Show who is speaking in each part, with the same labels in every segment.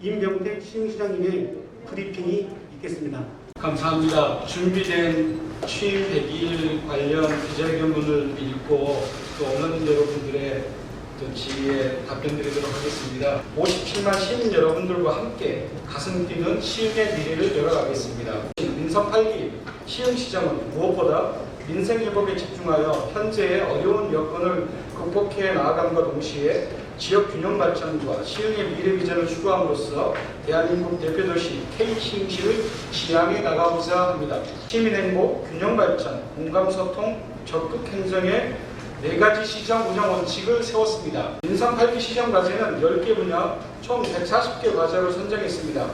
Speaker 1: 임병택 시흥시장님의 브리핑이 있겠습니다.
Speaker 2: 감사합니다. 준비된 취임 100일 관련 기자회견문을 읽고 또 언론 여러분들의 또 지혜에 답변드리도록 하겠습니다. 57만 시민 여러분들과 함께 가슴 뛰는 시흥의 미래를 열어가겠습니다. 민선 8기 시흥시장은 무엇보다 민생 회복에 집중하여 현재의 어려운 여건을 극복해 나아감과 동시에 지역 균형 발전과 시흥의 미래 비전을 추구함으로써 대한민국 대표 도시 K시흥시를 지향해 나가고자 합니다. 시민 행복, 균형 발전, 공감 소통, 적극 행정의 네 가지 시장 운영 원칙을 세웠습니다. 인삼 8기 시장 과제는 10개 분야 총 140개 과제로 선정했습니다.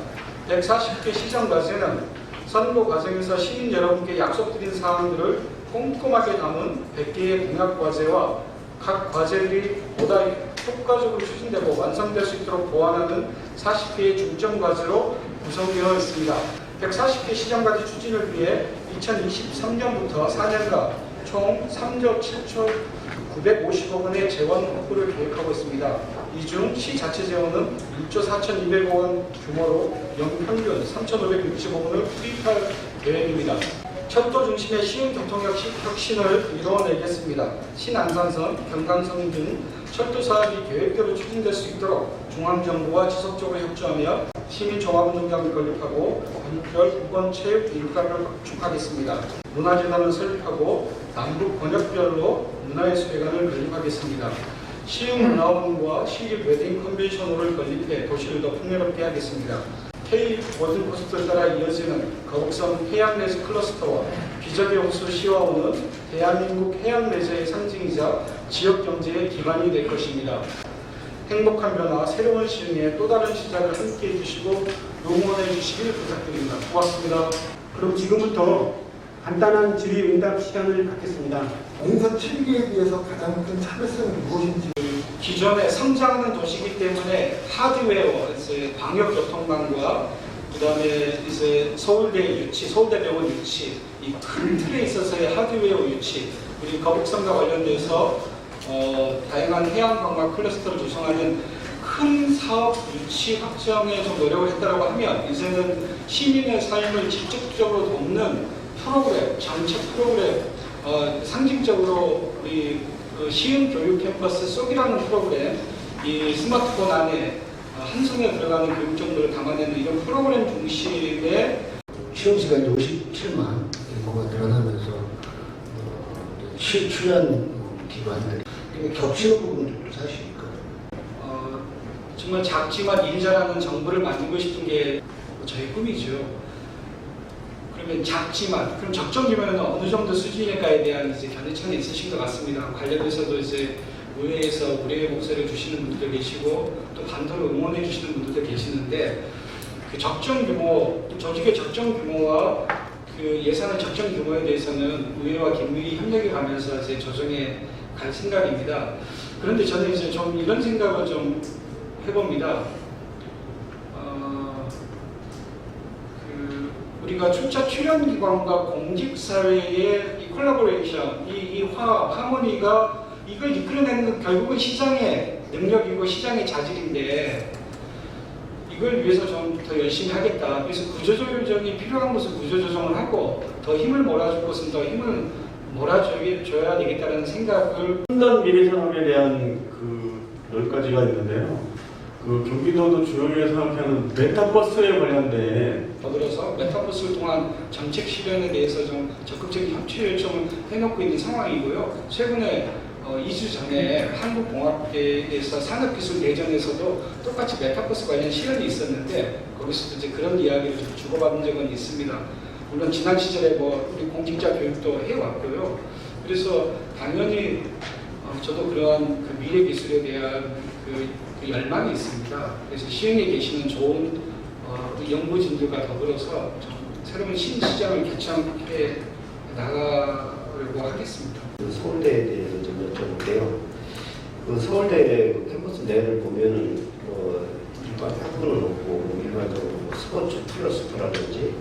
Speaker 2: 140개 시장 과제는 선거 과정에서 시민 여러분께 약속드린 사항들을 꼼꼼하게 담은 100개의 공약 과제와 각 과제들이 보다 효과적으로 추진되고 완성될 수 있도록 보완하는 40개의 중점 과제로 구성되어 있습니다. 140개 시장 과제 추진을 위해 2023년부터 4년간 총 3조 7천 950억 원의 재원 확보를 계획하고 있습니다. 이 중 시 자체 재원은 1조 4,200억 원 규모로 연평균 3,560억 원을 투입할 계획입니다. 철도 중심의 시흥 교통혁신 혁신을 이루어내겠습니다. 신안산선, 경강선 등 철도 사업이 계획대로 추진될 수 있도록 중앙정부와 지속적으로 협조하며 시민종합운동장을 건립하고 건별 우건 체육 인프라를 구축하겠습니다. 문화재단을 설립하고 남북 권역별로 문화예술회관을 건립하겠습니다. 시흥 문화원과 시립 웨딩 컨벤션홀을 건립해 도시를 더 풍요롭게 하겠습니다. K 코스를 따라 이어지는 거북선 해양레저 클러스터와 비저비 호수 시와호는 대한민국 해양레저의 상징이자 지역 경제의 기반이 될 것입니다. 행복한 변화, 새로운 시흥의 또 다른 시작을 함께 해주시고 응원해 주시길 부탁드립니다. 고맙습니다.
Speaker 1: 그럼 지금부터 간단한 질의응답 시간을 갖겠습니다.
Speaker 3: 민선 7기에 비해서 가장 큰 차별성이 무엇인지
Speaker 2: 기존에 성장하는 도시이기 때문에 하드웨어, 이제 광역교통망과 그 다음에 이제 서울대 유치, 서울대병원 유치, 이 큰 틀에 있어서의 하드웨어 유치, 우리 거북선과 관련돼서 어, 다양한 해양광학 클러스터를 조성하는 큰 사업 유치 확정에 좀 노력을 했다고 하면 이제는 시민의 삶을 직접적으로 돕는 프로그램, 정책 프로그램, 어, 상징적으로 우리 그 시흥 교육 캠퍼스 속이라는 프로그램, 이 스마트폰 안에 어, 한 손에 들어가는 교육 정보를 담아내는 이런 프로그램 중심의
Speaker 4: 시험 시간이 57만 인구가 늘어나면서 어, 시 출연 기관들 겹치는 부분들도 사실 있거든요.
Speaker 2: 어, 정말 작지만 일 잘하는 정부를 만들고 싶은 게 저희 꿈이죠. 그러면 작지만 그럼 적정 규모는 어느 정도 수준일까에 대한 이제 견해차는 있으신 것 같습니다. 관련해서도 이제 의회에서 우리의 목소리를 주시는 분들도 계시고 또 반대로 응원해 주시는 분들도 계시는데 그 적정 규모 조직의 적정 규모와 그 예산의 적정 규모에 대해서는 의회와 긴밀히 협력해 가면서 이제 조정해 갈 생각입니다. 그런데 저는 이제 좀 이런 생각을 좀 해봅니다. 어, 그 우리가 출자 출연 기관과 공직 사회의 이 콜라보레이션, 이, 이 화합, 하모니가 이걸 이끌어내는 건 결국은 시장의 능력이고 시장의 자질인데 이걸 위해서 좀 더 열심히 하겠다. 그래서 구조조정이 필요한 곳은 구조조정을 하고 더 힘을 몰아줄 곳은 더 힘을 몰아줘야 되겠다는 생각을
Speaker 5: 첨단 미래 산업에 대한 그열 가지가 있는데요. 그 경기도도 주요에 생각하는 메타버스에 관련된
Speaker 2: 더불어서 메타버스를 통한 정책 실현에 대해서 좀 적극적인 협치 요청을 해놓고 있는 상황이고요. 최근에 어, 2주 전에 한국공학계에서 산업기술 대전에서도 똑같이 메타버스 관련 실현이 있었는데 거기서도 이제 그런 이야기를 좀 주고받은 적은 있습니다. 물론 지난 시절에 뭐 우리 공직자 교육도 해왔고요. 그래서 당연히 어, 저도 그러한 그 미래 기술에 대한 그, 그 열망이 있습니다. 그래서 시흥에 계시는 좋은 어, 우리 연구진들과 더불어서 좀 새로운 신시장을 개척해 나가려고 하겠습니다.
Speaker 6: 그 서울대에 대해서 좀 여쭤볼게요. 그 서울대 그 캠퍼스 내를 보면은 뭐 일반 학부는 없고 뭐 일반적으로 뭐 스포츠 플러스라든지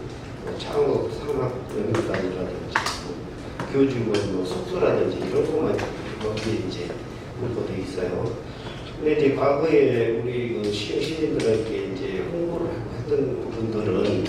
Speaker 6: 뭐 창업 상학 영역단이라든지 뭐 교직원 뭐 숙소라든지 이런 것만 거기에 이제 묶어져 있어요. 근데 이제 과거에 우리 그 시- 시민들에게 이제 홍보를 했던 부분들은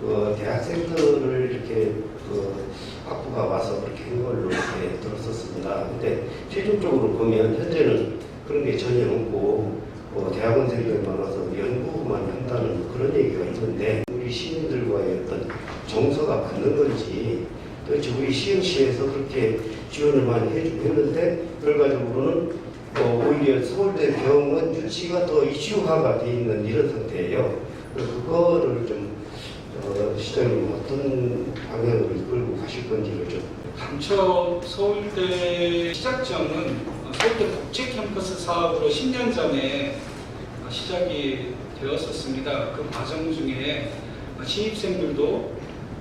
Speaker 6: 그 대학생들을 이렇게 그 학부가 와서 그렇게 한 걸로 이렇게 들었었습니다. 근데 최종적으로 보면 현재는 그런 게 전혀 없고 어, 대학원생들만 와서 연구만 한다는 그런 얘기가 있는데 우리 시민들과의 어떤 정서가 맞는 건지 도대체 우리 시흥시에서 그렇게 지원을 많이 해주고 했는데 결과적으로는 어, 오히려 서울대 병원 유치가 더 이슈화가 돼 있는 이런 상태예요. 그거를 좀 어, 시장님 어떤 방향으로 이끌고 가실 건지를 좀
Speaker 2: 감초 서울대 시작점은 서울대 국제 캠퍼스 사업으로 10년 전에 시작이 되었었습니다. 그 과정 중에 신입생들도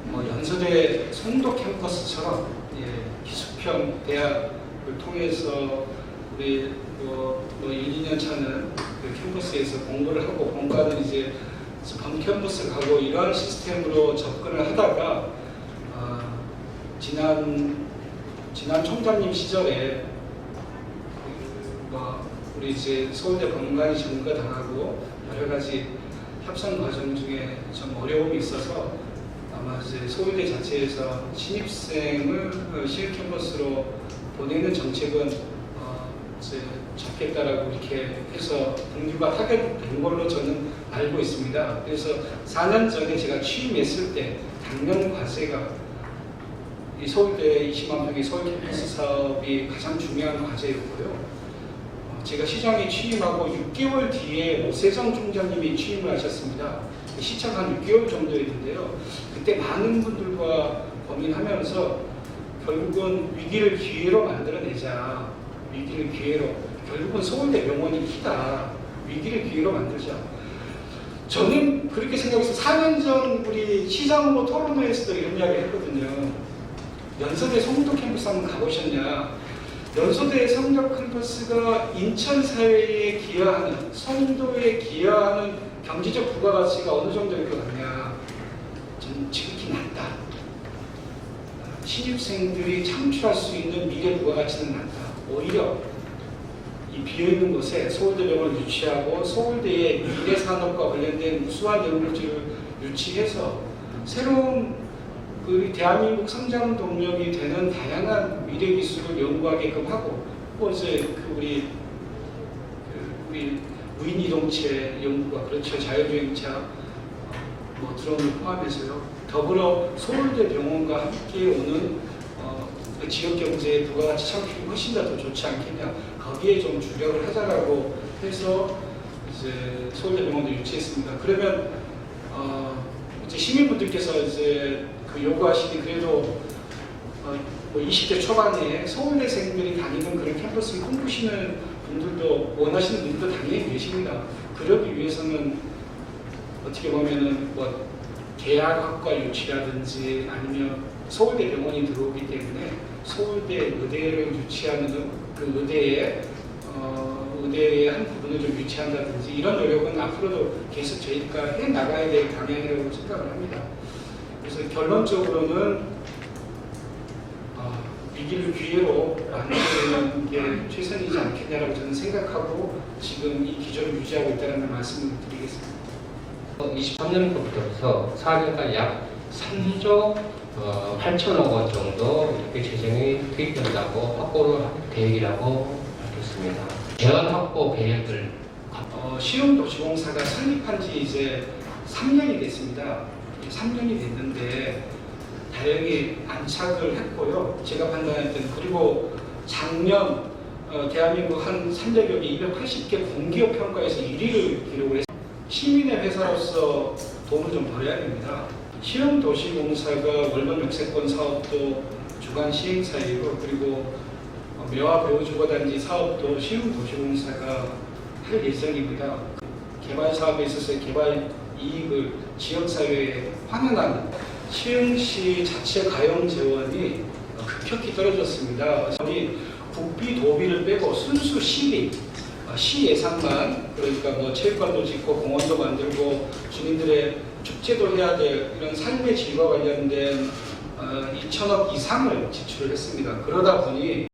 Speaker 2: 뭐 연서대 송도 캠퍼스처럼 예, 기숙형 대학을 통해서 우리 뭐, 뭐 1, 2년 차는 그 캠퍼스에서 공부를 하고 본과는 이제 본 캠퍼스 가고 이러한 시스템으로 접근을 하다가 아, 지난 지난 총장님 시절에 그, 뭐 우리 이제 서울대 본관이 전가 당하고 여러 가지 협상 과정 중에 좀 어려움이 있어서 아마 이제 서울대 자체에서 신입생을 어, 시일 캠퍼스로 보내는 정책은 어, 잡겠다라고 이렇게 해서 공유가 하게 된 걸로 저는 알고 있습니다. 그래서 4년 전에 제가 취임했을 때 당면 과제가 이 서울대 20만 명의 서울 캠퍼스 사업이 가장 중요한 과제였고요. 어, 제가 시장에 취임하고 6개월 뒤에 오세정 총장님이 취임을 하셨습니다. 시차가 한 6개월 정도였는데요. 그때 많은 분들과 고민하면서 결국은 위기를 기회로 만들어내자. 위기를 기회로. 결국은 서울대 병원이 키다. 위기를 기회로 만들자. 저는 그렇게 생각해서 4년 전 우리 시장으로 토론회에서도 이런 이야기 했거든요. 연서대 송도 캠퍼스 한번 가보셨냐? 연소대 성적 캠퍼스가 인천 사회에 기여하는 성도에 기여하는 경제적 부가가치가 어느 정도일 것 같냐? 저는 지극히 낮다. 신입생들이 창출할 수 있는 미래 부가가치는 낮다. 오히려 이 비어있는 곳에 서울대병원을 유치하고 서울대의 미래 산업과 관련된 우수한 연구지를 유치해서 새로운 그 대한민국 성장 동력이 되는 다양한 미래 기술을 연구하게끔 하고 또 이제 그 우리 그 우리 무인 이동체 연구가 그렇죠. 자율주행차 어, 뭐 드론을 포함해서요. 더불어 서울대 병원과 함께 오는 어, 그 지역 경제의 부가가치 창출이 훨씬 더 좋지 않겠냐 거기에 좀 주력을 하자라고 해서 이제 서울대 병원도 유치했습니다. 그러면 어, 이제 시민분들께서 이제 그 요구하시니 그래도 어, 뭐 20대 초반에 서울대생들이 다니는 그런 캠퍼스를 꿈꾸시는 분들도 원하시는 분들도 당연히 계십니다. 그러기 위해서는 어떻게 보면은 뭐 대학학과 유치라든지 아니면 서울대 병원이 들어오기 때문에 서울대 의대를 유치하는 그 의대에 어, 의대의 한 부분을 좀 유치한다든지 이런 노력은 앞으로도 계속 저희가 해 나가야 될 방향이라고 생각을 합니다. 그래서 결론적으로는 어, 위기를 기회로 만드는 게 최선이지 않겠냐라고 저는 생각하고 지금 이 기조를 유지하고 있다는 말씀을 드리겠습니다.
Speaker 7: 23년부터 4년까지 약 3조 어, 8천억 원 정도 이렇게 재정이 투입된다고 확보를 할 계획이라고 밝혔습니다. 재원 확보 계획을
Speaker 2: 어, 시흥 도시공사가 설립한 지 이제 3년이 됐습니다. 3년이 됐는데 다행히 안착을 했고요. 제가 때는 그리고 작년 어, 대한민국 한 300여 개, 280개 공기업 평가에서 1위를 기록을 했습니다. 시민의 회사로서 돈을 좀 벌어야 됩니다. 시흥도시공사가 월번 역세권 사업도 주간 시행사이고 그리고 어, 매화 배우주거단지 사업도 시흥도시공사가 할 예정입니다. 개발 사업에 있어서 개발 이익을 지역사회에 환원하는 시흥시 자체 가용 재원이 급격히 떨어졌습니다. 국비 도비를 빼고 순수 어, 시 예산만 그러니까 뭐 체육관도 짓고 공원도 만들고 주민들의 축제도 해야 될 이런 삶의 질과 관련된 어, 2천억 이상을 지출을 했습니다. 그러다 보니